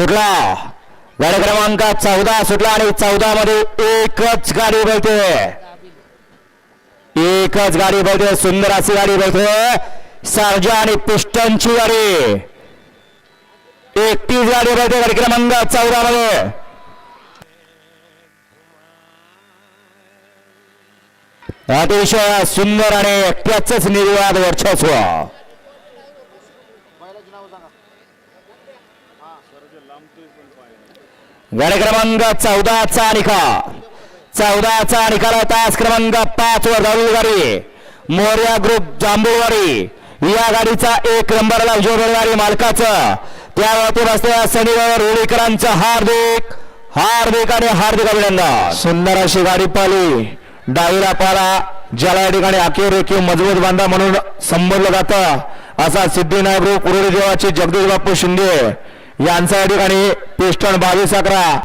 सुटला. गाडी क्रमांक चौदा सुटला आणि चौदा मध्ये एकच गाडी बोलते एकच गाडी बोलते सुंदर अशी गाडी बोलते सर्जा आणि पिस्टनची गाडी. एकतीस गाडी बोलते गाडी क्रमांक चौदा मध्ये अतिशय सुंदर आणि एकट्याच निर्वाद वर्चस्व. गड क्रमांक चौदाचा निकाल. चौदाचा निकाल होता. क्रमांक पाच वर धावली गाडी मोर्या ग्रुप जांभूळवाडी. या गाडीचा एक नंबरला जोडलेली गाडी मालकाचं. त्यावरती बसलेल्या सनीवर होळीकरांचं हार्दिक हार्दिक आणि हार्दिक अभिनंदन. सुंदर अशी गाडी पाली डावीला पाला ज्याला या ठिकाणी आखीव रेखीव मजबूत बांधा म्हणून संबोधलं जातं. असा सिद्धिनायक ग्रुप उरुळी देवाचे जगदीश बापू शिंदे. यांचा या ठिकाणी पिस्टन बावीस अकरा.